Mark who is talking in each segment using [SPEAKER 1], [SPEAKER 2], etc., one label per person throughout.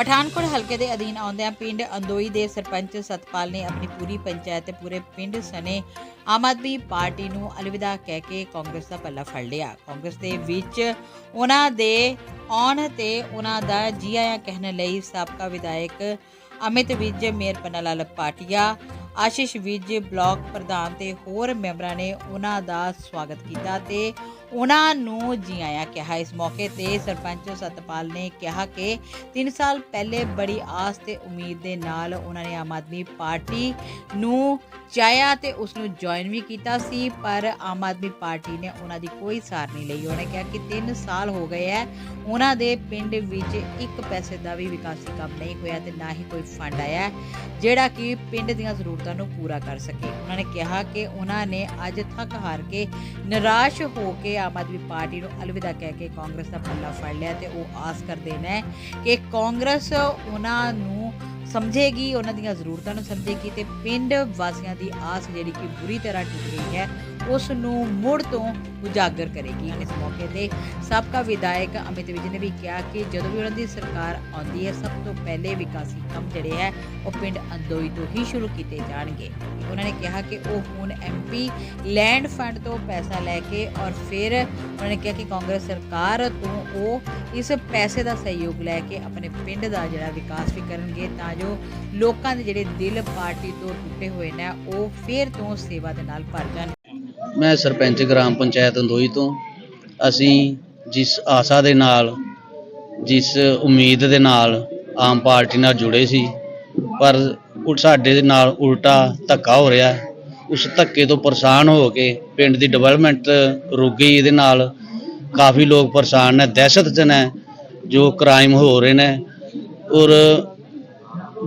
[SPEAKER 1] ਪਠਾਨਕੋਟ ਹਲਕੇ ਦੇ ਅਧੀਨ ਆਉਂਦਿਆਂ ਪਿੰਡ ਅੰਦੋਈ ਦੇ ਸਰਪੰਚ ਸਤਪਾਲ ਨੇ ਆਪਣੀ ਪੂਰੀ ਪੰਚਾਇਤ ਤੇ ਪੂਰੇ ਪਿੰਡ ਸਣੇ ਆਮ ਆਦਮੀ ਪਾਰਟੀ ਨੂੰ ਅਲਵਿਦਾ ਕਹਿ ਕੇ ਕਾਂਗਰਸ ਦਾ ਪੱਲਾ ਫੜ ਲਿਆ। ਕਾਂਗਰਸ ਦੇ ਵਿੱਚ ਉਹਨਾਂ ਦੇ ਆਉਣ ਤੇ ਉਹਨਾਂ ਦਾ ਜੀ ਆਇਆਂ ਕਹਿਣ ਲਈ ਸਾਬਕਾ ਵਿਧਾਇਕ ਅਮਿਤ ਵਿਜ, ਮੇਅਰ ਪੰਨਾ ਲਾਲ ਪਾਟਿਆ, ਆਸ਼ੀਸ਼ ਵਿਜ, ਬਲਾਕ ਪ੍ਰਧਾਨ ਤੇ ਹੋਰ ਮੈਂਬਰਾਂ ਨੇ ਉਹਨਾਂ ਦਾ ਸਵਾਗਤ ਕੀਤਾ ਤੇ ਉਹਨਾਂ ਨੂੰ ਜੀ ਆਇਆਂ ਕਿਹਾ। ਇਸ ਮੌਕੇ ਤੇ ਸਰਪੰਚ ਸਤਪਾਲ ਨੇ ਕਿਹਾ ਕਿ 3 ਸਾਲ ਪਹਿਲੇ ਬੜੀ ਆਸ ਤੇ ਉਮੀਦ ਦੇ ਨਾਲ ਉਹਨਾਂ ਨੇ ਆਮ ਆਦਮੀ ਪਾਰਟੀ ਨੂੰ ਚਾਹਿਆ ਤੇ ਉਸ ਨੂੰ ਜੁਆਇਨ ਵੀ ਕੀਤਾ ਸੀ, ਪਰ ਆਮ ਆਦਮੀ ਪਾਰਟੀ ਨੇ ਉਹਨਾਂ ਦੀ ਕੋਈ ਸਾਰ ਨਹੀਂ ਲਈ। ਉਹਨੇ ਕਿਹਾ ਕਿ 3 ਸਾਲ ਹੋ ਗਏ ਹੈ ਉਹਨਾਂ ਦੇ ਪਿੰਡ ਵਿੱਚ ਇੱਕ ਪੈਸੇ ਦਾ ਵੀ ਵਿਕਾਸੀ ਕੰਮ ਨਹੀਂ ਹੋਇਆ ਤੇ ਨਾ ਹੀ ਕੋਈ ਫੰਡ ਆਇਆ, ਜਿਹੜਾ ਕਿ ਪਿੰਡ ਦੀਆਂ ਜ਼ਰੂਰਤਾਂ ਨੂੰ ਪੂਰਾ ਕਰ ਸਕੇ। ਉਹਨਾਂ ਨੇ ਕਿਹਾ ਕਿ ਉਹਨਾਂ ਨੇ ਅੱਜ ਥੱਕ ਹਾਰ ਕੇ ਨਿਰਾਸ਼ ਹੋ ਕੇ ਆਮ ਆਦਮੀ ਪਾਰਟੀ ਨੂੰ ਅਲਵਿਦਾ ਕਹਿ ਕੇ ਕਾਂਗਰਸ ਦਾ ਪੱਲਾ ਫੜ ਲਿਆ ਤੇ ਉਹ ਆਸ ਕਰਦੇ ਨੇ ਕਿ ਕਾਂਗਰਸ ਉਹਨਾਂ ਨੂੰ ਸਮਝੇਗੀ, ਉਹਨਾਂ ਦੀਆਂ ਜ਼ਰੂਰਤਾਂ ਨੂੰ ਸਮਝੇਗੀ ਤੇ ਪਿੰਡ ਵਾਸੀਆਂ ਦੀ ਆਸ ਜਿਹੜੀ ਕਿ ਬੁਰੀ ਤਰ੍ਹਾਂ ਟੁੱਟ ਗਈ ਹੈ ਉਸ ਨੂੰ ਮੁੜ ਤੋਂ ਉਜਾਗਰ ਕਰੇਗੀ। ਇਸ ਮੌਕੇ ਤੇ ਸਾਬਕਾ ਵਿਧਾਇਕ ਅਮਿਤ ਵਿਜ ਨੇ ਵੀ ਕਿਹਾ ਕਿ ਜਦੋਂ ਵੀ ਉਹਨਾਂ ਦੀ ਸਰਕਾਰ ਆਉਂਦੀ ਹੈ, ਸਭ ਤੋਂ ਪਹਿਲੇ ਵਿਕਾਸੀ ਕੰਮ ਜਿਹੜੇ ਹੈ, ਉਹ ਪਿੰਡ ਅੰਦੋਈ ਤੋਂ ਹੀ ਸ਼ੁਰੂ ਕੀਤੇ ਜਾਣਗੇ। ਉਹਨਾਂ ਨੇ ਕਿਹਾ ਕਿ ਉਹ ਹੁਣ ਐਮਪੀ ਲੈਂਡ ਫੰਡ ਤੋਂ ਪੈਸਾ ਲੈ ਕੇ ਔਰ ਫਿਰ ਉਹਨਾਂ ਨੇ ਕਿਹਾ ਕਿ ਕਾਂਗਰਸ ਸਰਕਾਰ ਤੋਂ ਉਹ ਇਸ ਪੈਸੇ ਦਾ ਸਹਿਯੋਗ ਲੈ ਕੇ ਆਪਣੇ ਪਿੰਡ ਦਾ ਜਿਹੜਾ ਵਿਕਾਸ ਵੀ ਕਰਨਗੇ, ਤਾਂ ਜੋ ਲੋਕਾਂ ਦੇ ਜਿਹੜੇ ਦਿਲ ਪਾਰਟੀ ਤੋਂ ਟੁੱਟੇ ਹੋਏ ਨੇ, ਉਹ ਫਿਰ ਤੋਂ ਸੇਵਾ ਦੇ ਨਾਲ ਭਰ ਜਾਣ।
[SPEAKER 2] ਮੈਂ ਸਰਪੰਚ ਗ੍ਰਾਮ ਪੰਚਾਇਤ ਅੰਦੋਈ ਤੋਂ। ਅਸੀਂ ਜਿਸ ਆਸਾ ਦੇ ਨਾਲ, ਜਿਸ ਉਮੀਦ ਦੇ ਨਾਲ ਆਮ ਪਾਰਟੀ ਨਾਲ ਜੁੜੇ ਸੀ, ਪਰ ਸਾਡੇ ਦੇ ਨਾਲ ਉਲਟਾ ਧੱਕਾ ਹੋ ਰਿਹਾ। ਉਸ ਧੱਕੇ ਤੋਂ ਪਰੇਸ਼ਾਨ ਹੋ ਕੇ ਪਿੰਡ ਦੀ ਡਿਵੈਲਪਮੈਂਟ ਰੁਕ ਗਈ। ਇਹਦੇ ਨਾਲ ਕਾਫੀ ਲੋਕ ਪਰੇਸ਼ਾਨ ਨੇ, ਦਹਿਸ਼ਤ 'ਚ ਨੇ, ਜੋ ਕ੍ਰਾਈਮ ਹੋ ਰਹੇ ਨੇ। ਔਰ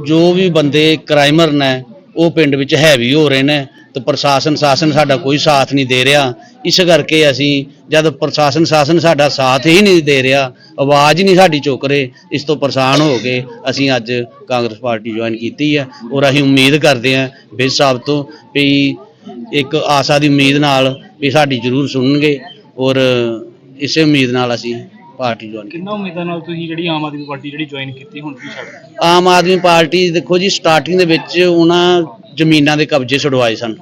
[SPEAKER 2] ਜੋ ਵੀ ਬੰਦੇ ਕ੍ਰਾਈਮਰ ਨੇ, ਉਹ ਪਿੰਡ ਵਿੱਚ ਹੈਵੀ ਹੋ ਰਹੇ ਨੇ। ਤੇ ਪ੍ਰਸ਼ਾਸਨ ਸ਼ਾਸਨ ਸਾਡਾ ਕੋਈ ਸਾਥ ਨਹੀਂ ਦੇ ਰਿਹਾ ਇਸ ਕਰਕੇ ਅਸੀਂ ਜਦ ਪ੍ਰਸ਼ਾਸਨ ਸ਼ਾਸਨ ਸਾਡਾ ਸਾਥ ਹੀ ਨਹੀਂ ਦੇ ਰਿਹਾ ਆਵਾਜ਼ ਨਹੀਂ ਸਾਡੀ ਚੁੱਕ ਰਹੇ ਇਸ ਤੋਂ ਪਰੇਸ਼ਾਨ ਹੋ ਕੇ ਅਸੀਂ ਅੱਜ ਕਾਂਗਰਸ ਪਾਰਟੀ ਜੁਆਇਨ ਕੀਤੀ ਹੈ ਔਰ ਅਸੀਂ ਉਮੀਦ ਕਰਦੇ ਹਾਂ ਬਿਜ ਸਾਹਿਬ ਤੋਂ ਵੀ ਇੱਕ ਆਸਾ ਦੀ ਉਮੀਦ ਨਾਲ ਵੀ ਸਾਡੀ ਜ਼ਰੂਰ ਸੁਣਨਗੇ ਔਰ ਇਸੇ ਉਮੀਦ ਨਾਲ ਅਸੀਂ ਪਾਰਟੀ ਜੁਆਇਨ ਕੀਤੀ
[SPEAKER 3] ਕਿੰਨਾ ਉਮੀਦਾਂ ਨਾਲ ਤੁਸੀਂ ਜਿਹੜੀ ਆਮ ਆਦਮੀ ਪਾਰਟੀ ਜਿਹੜੀ ਜੁਆਇਨ ਕੀਤੀ ਹੁਣ ਤੁਸੀਂ ਛੱਡ?
[SPEAKER 2] ਆਮ ਆਦਮੀ ਪਾਰਟੀ ਦੇਖੋ ਜੀ ਸਟਾਰਟਿੰਗ ਦੇ ਵਿੱਚ ਉਹਨਾਂ ਜ਼ਮੀਨਾਂ ਦੇ ਕਬਜ਼ੇ ਛੁਡਵਾਏ ਸਨ।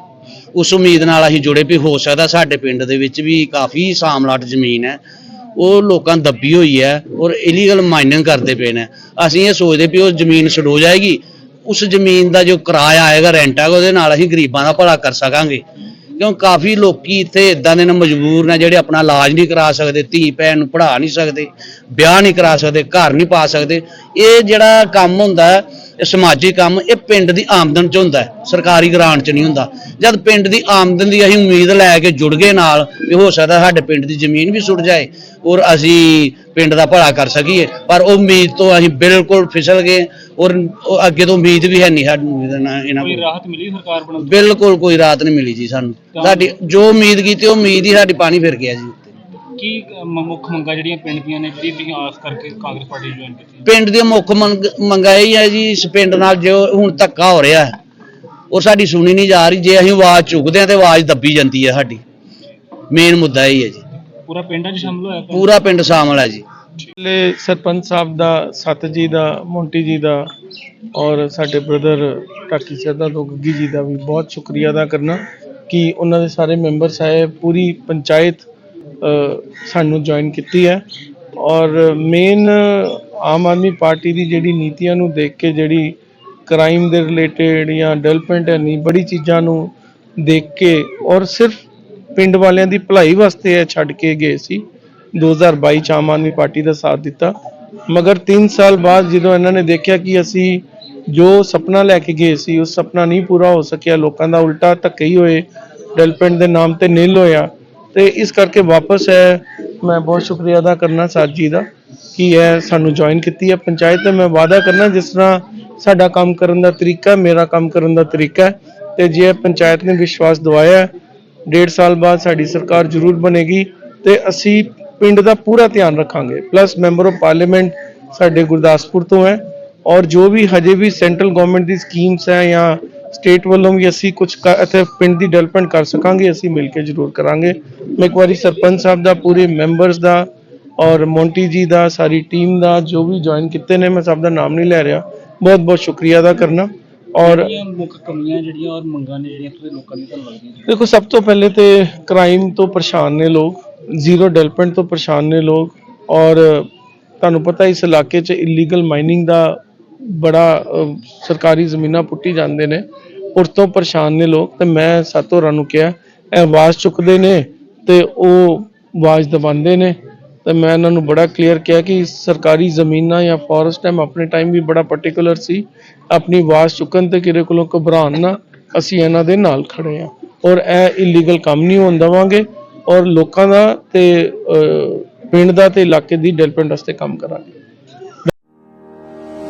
[SPEAKER 2] ਉਸ ਉਮੀਦ ਨਾਲ ਅਸੀਂ ਜੁੜੇ ਵੀ ਹੋ ਸਕਦਾ ਸਾਡੇ ਪਿੰਡ ਦੇ ਵਿੱਚ ਵੀ ਕਾਫੀ ਸਾਮਲਾਟ ਜ਼ਮੀਨ ਹੈ। ਉਹ ਲੋਕਾਂ ਦੱਬੀ ਹੋਈ ਹੈ ਔਰ ਇਲੀਗਲ ਮਾਈਨਿੰਗ ਕਰਦੇ ਪਏ ਨੇ। ਅਸੀਂ ਇਹ ਸੋਚਦੇ ਵੀ ਉਹ ਜ਼ਮੀਨ ਛਡੋ ਜਾਏਗੀ। ਉਸ ਜ਼ਮੀਨ ਦਾ ਜੋ ਕਿਰਾਇਆ ਆਏਗਾ ਰੈਂਟ ਆਏਗਾ ਉਹਦੇ ਨਾਲ ਅਸੀਂ ਗਰੀਬਾਂ ਦਾ ਭਲਾ ਕਰ ਸਕਾਂਗੇ। ਕਿਉਂ ਕਾਫੀ ਲੋਕੀ ਇੱਥੇ ਇਦਾਂ ਦੇ ਨੇ ਮਜਬੂਰ ਨੇ ਜਿਹੜੇ ਆਪਣਾ ਇਲਾਜ ਨਹੀਂ ਕਰਾ ਸਕਦੇ, ਧੀ ਭੈਣ ਨੂੰ ਪੜ੍ਹਾ ਨਹੀਂ ਸਕਦੇ, ਵਿਆਹ ਨਹੀਂ ਕਰਾ ਸਕਦੇ, ਘਰ ਨਹੀਂ ਪਾ ਸਕਦੇ। ਇਹ ਜਿਹੜਾ ਕੰਮ ਹੁੰਦਾ ਸਮਾਜਿਕ ਕੰਮ ਇਹ ਪਿੰਡ ਦੀ ਆਮਦਨ ਚ ਹੁੰਦਾ ਸਰਕਾਰੀ ਗ੍ਰਾਂਟ ਚ ਨਹੀਂ ਹੁੰਦਾ। ਜਦ ਪਿੰਡ ਦੀ ਆਮਦਨ ਦੀ ਅਸੀਂ ਉਮੀਦ ਲੈ ਕੇ ਜੁੜ ਗਏ ਨਾਲ ਵੀ ਹੋ ਸਕਦਾ ਸਾਡੇ ਪਿੰਡ ਦੀ ਜ਼ਮੀਨ ਵੀ ਸੁੱਟ ਜਾਏ ਔਰ ਅਸੀਂ ਪਿੰਡ ਦਾ ਭਲਾ ਕਰ ਸਕੀਏ। ਪਰ ਉਹ ਉਮੀਦ ਤੋਂ ਅਸੀਂ ਬਿਲਕੁਲ ਫਿਸਲ ਗਏ ਔਰ ਅੱਗੇ ਤੋਂ ਉਮੀਦ ਵੀ ਹੈ ਨਹੀਂ ਨਾਲ ਇਹਨਾਂ
[SPEAKER 3] ਕੋਈ ਰਾਹਤ ਮਿਲੀ ਸਰਕਾਰ ਤੋਂ?
[SPEAKER 2] ਬਿਲਕੁਲ ਕੋਈ ਰਾਤ ਨਹੀਂ ਮਿਲੀ ਜੀ ਸਾਨੂੰ। ਸਾਡੀ ਜੋ ਉਮੀਦ ਕੀਤੀ ਉਹ ਉਮੀਦ ਹੀ ਸਾਡੀ ਪਾਣੀ ਫਿਰ ਗਿਆ ਜੀ।
[SPEAKER 3] ਕੀ ਮ- ਮੁੱਖ ਮੰਗਾਂ ਜਿਹੜੀਆਂ ਪਿੰਡ ਦੀਆਂ ਨੇ ਜਿਹੜੀ ਤੁਸੀਂ ਆਸ ਕਰਕੇ ਕਾਂਗਰਸ ਪਾਰਟੀ ਜੁਆਇਨ ਕੀਤੀ?
[SPEAKER 2] ਪਿੰਡ ਦੀ ਮੁੱਖ ਮੰਗ ਮੰਗਾ ਇਹ ਹੈ ਜੀ ਇਸ ਪਿੰਡ ਨਾਲ ਜੋ ਹੁਣ ਧੱਕਾ ਹੋ ਰਿਹਾ ਹੈ ਉਹ ਸਾਡੀ ਸੁਣੀ ਨਹੀਂ ਜਾ ਰਹੀ ਜੇ ਅਸੀਂ ਆਵਾਜ਼ ਚੁੱਕਦੇ ਹਾਂ ਤੇ ਆਵਾਜ਼ ਦੱਬੀ ਜਾਂਦੀ ਹੈ ਸਾਡੀ। ਮੇਨ ਮੁੱਦਾ ਇਹ ਹੈ ਜੀ।
[SPEAKER 3] ਪੂਰਾ ਪਿੰਡਾਂ 'ਚ ਸ਼ਾਮਲ ਹੋਇਆ? ਪਿੰਡ?
[SPEAKER 2] ਪੂਰਾ ਪਿੰਡ ਸ਼ਾਮਲ ਹੈ ਜੀ।
[SPEAKER 4] ਲੈ ਸਰਪੰਚ ਸਾਹਿਬ ਦਾ ਸਤ ਜੀ ਦਾ ਮੋਂਟੀ ਜੀ ਦਾ ਔਰ ਸਾਡੇ ਬ੍ਰਦਰ ਟਾਕੀ ਸਰਦਾ ਤੋਂ ਗੱਗੀ ਜੀ ਦਾ ਵੀ ਬਹੁਤ ਸ਼ੁਕਰੀਆ ਅਦਾ ਕਰਨਾ ਕਿ ਉਹਨਾਂ ਦੇ ਸਾਰੇ ਮੈਂਬਰ ਸਾਹਿਬ ਪੂਰੀ ਪੰਚਾਇਤ ਸਾਨੂੰ ਜੁਆਇਨ ਕੀਤੀ ਹੈ। ਔਰ ਮੇਨ ਆਮ ਆਦਮੀ ਪਾਰਟੀ ਦੀ ਜਿਹੜੀ ਨੀਤੀਆਂ ਨੂੰ ਦੇਖ ਕੇ ਜਿਹੜੀ ਕ੍ਰਾਈਮ ਦੇ ਰਿਲੇਟਡ ਜਾਂ ਡਿਵੈਲਪਮੈਂਟ ਹੈ ਨਹੀਂ, ਬੜੀ ਚੀਜ਼ਾਂ ਨੂੰ ਦੇਖ ਕੇ ਔਰ ਸਿਰਫ ਪਿੰਡ ਵਾਲਿਆਂ ਦੀ ਭਲਾਈ ਵਾਸਤੇ ਇਹ ਛੱਡ ਕੇ ਗਏ ਸੀ। 2022 ਚ ਆਮ ਆਦਮੀ ਪਾਰਟੀ ਦਾ ਸਾਥ ਦਿੱਤਾ। ਮਗਰ 3 ਸਾਲ ਬਾਅਦ ਜਦੋਂ ਇਹਨਾਂ ਨੇ ਦੇਖਿਆ ਕਿ ਅਸੀਂ ਜੋ ਸੁਪਨਾ ਲੈ ਕੇ ਗਏ ਸੀ ਉਸ ਸੁਪਨਾ ਨਹੀਂ ਪੂਰਾ ਹੋ ਸਕਿਆ, ਲੋਕਾਂ ਦਾ ਉਲਟਾ ਧੱਕੇ ਹੀ ਹੋਏ। ਡਿਵੈਲਪਮੈਂਟ ਦੇ ਨਾਮ ਤੇ ਨਿਲ ਹੋਇਆ। ਤੇ ਇਸ ਕਰਕੇ ਵਾਪਸ ਹੈ। ਮੈਂ ਬਹੁਤ ਸ਼ੁਕਰੀਆ ਅਦਾ ਕਰਨਾ ਸਾਥ ਜੀ ਦਾ ਕਿ ਇਹ ਸਾਨੂੰ ਜੁਆਇਨ ਕੀਤੀ ਹੈ ਪੰਚਾਇਤ ਤੇ ਮੈਂ ਵਾਅਦਾ ਕਰਨਾ ਜਿਸ ਤਰ੍ਹਾਂ ਸਾਡਾ ਕੰਮ ਕਰਨ ਦਾ ਤਰੀਕਾ, ਮੇਰਾ ਕੰਮ ਕਰਨ ਦਾ ਤਰੀਕਾ ਹੈ ਤੇ ਜੇ ਪੰਚਾਇਤ ਨੇ ਵਿਸ਼ਵਾਸ ਦਵਾਇਆ ਡੇਢ ਸਾਲ ਬਾਅਦ ਸਾਡੀ ਸਰਕਾਰ ਜ਼ਰੂਰ ਬਣੇਗੀ ਤੇ ਅਸੀਂ ਪਿੰਡ ਦਾ ਪੂਰਾ ਧਿਆਨ ਰੱਖਾਂਗੇ। ਪਲੱਸ ਮੈਂਬਰ ਆਫ ਪਾਰਲੀਮੈਂਟ ਸਾਡੇ ਗੁਰਦਾਸਪੁਰ ਤੋਂ ਹੈ ਔਰ ਜੋ ਵੀ ਹਜੇ ਵੀ ਸੈਂਟਰਲ ਗਵਰਨਮੈਂਟ ਦੀ ਸਕੀਮਸ ਹੈ ਜਾਂ ਸਟੇਟ ਵੱਲੋਂ ਵੀ ਅਸੀਂ ਕੁਝ ਇੱਥੇ ਪਿੰਡ ਦੀ ਡਿਵੈਲਪਮੈਂਟ ਕਰ ਸਕਾਂਗੇ ਅਸੀਂ ਮਿਲ ਕੇ ਜ਼ਰੂਰ ਕਰਾਂਗੇ। ਮੈਂ ਇੱਕ ਵਾਰੀ ਸਰਪੰਚ ਸਾਹਿਬ ਦਾ ਪੂਰੇ ਮੈਂਬਰਸ ਦਾ ਔਰ ਮੌਂਟੀ ਜੀ ਦਾ ਸਾਰੀ ਟੀਮ ਦਾ ਜੋ ਵੀ ਜੁਆਇਨ ਕੀਤੇ ਨੇ ਮੈਂ ਸਭ ਦਾ ਨਾਮ ਨਹੀਂ ਲੈ ਰਿਹਾ। ਬਹੁਤ ਬਹੁਤ ਸ਼ੁਕਰੀਆ ਅਦਾ ਕਰਨਾ। ਔਰ
[SPEAKER 3] ਮੁੱਖ ਕਮੀਆਂ ਜਿਹੜੀਆਂ ਔਰ ਮੰਗਾਂ ਨੇ ਜਿਹੜੀਆਂ ਤੁਸੀਂ ਲੋਕਾਂ ਦੀ ਤੁਹਾਨੂੰ ਲੱਗਦੀਆਂ?
[SPEAKER 4] ਦੇਖੋ ਸਭ ਤੋਂ ਪਹਿਲੇ ਤੇ ਕ੍ਰਾਈਮ ਤੋਂ ਪਰੇਸ਼ਾਨ ਨੇ ਲੋਕ ਜ਼ੀਰੋ ਡਿਵੈਲਪਮੈਂਟ ਤੋਂ ਪਰੇਸ਼ਾਨ ਨੇ ਲੋਕ। ਔਰ ਤੁਹਾਨੂੰ ਪਤਾ ਇਸ ਇਲਾਕੇ 'ਚ ਇਲੀਗਲ ਮਾਈਨਿੰਗ ਦਾ ਬੜਾ ਸਰਕਾਰੀ ਜ਼ਮੀਨਾਂ ਪੁੱਟੀ ਜਾਂਦੇ ਨੇ। ਉਸ ਤੋਂ ਪਰੇਸ਼ਾਨ ਨੇ ਲੋਕ ਤੇ ਮੈਂ ਸੱਤ ਹੋਰਾਂ ਨੂੰ ਕਿਹਾ, ਇਹ ਆਵਾਜ਼ ਚੁੱਕਦੇ ਨੇ ਤੇ ਉਹ ਆਵਾਜ਼ ਦਬਾਉਂਦੇ ਨੇ। ਤੇ ਮੈਂ ਇਹਨਾਂ ਨੂੰ ਬੜਾ ਕਲੀਅਰ ਕਿਹਾ ਕਿ ਸਰਕਾਰੀ ਜ਼ਮੀਨਾਂ ਜਾਂ ਫੋਰੈਸਟ ਟਾਈਮ ਆਪਣੇ ਟਾਈਮ ਵੀ ਬੜਾ ਪਾਰਟਿਕੂਲਰ ਸੀ। ਆਪਣੀ ਆਵਾਜ਼ ਚੁੱਕਣ ਤੇ ਕਿਰੇ ਕੋਲੋਂ ਘਬਰਾਉਣ ਨਾ, ਅਸੀਂ ਇਹਨਾਂ ਦੇ ਨਾਲ ਖੜੇ ਆ ਔਰ ਇਹ ਇਲੀਗਲ ਕੰਮ ਨਹੀਂ ਹੋਣ ਦੇਵਾਂਗੇ। ਔਰ ਲੋਕਾਂ ਦਾ ਤੇ ਪਿੰਡ ਦਾ ਤੇ ਇਲਾਕੇ ਦੀ ਡਿਵੈਲਪਮੈਂਟ ਵਾਸਤੇ ਕੰਮ ਕਰਾਂਗੇ।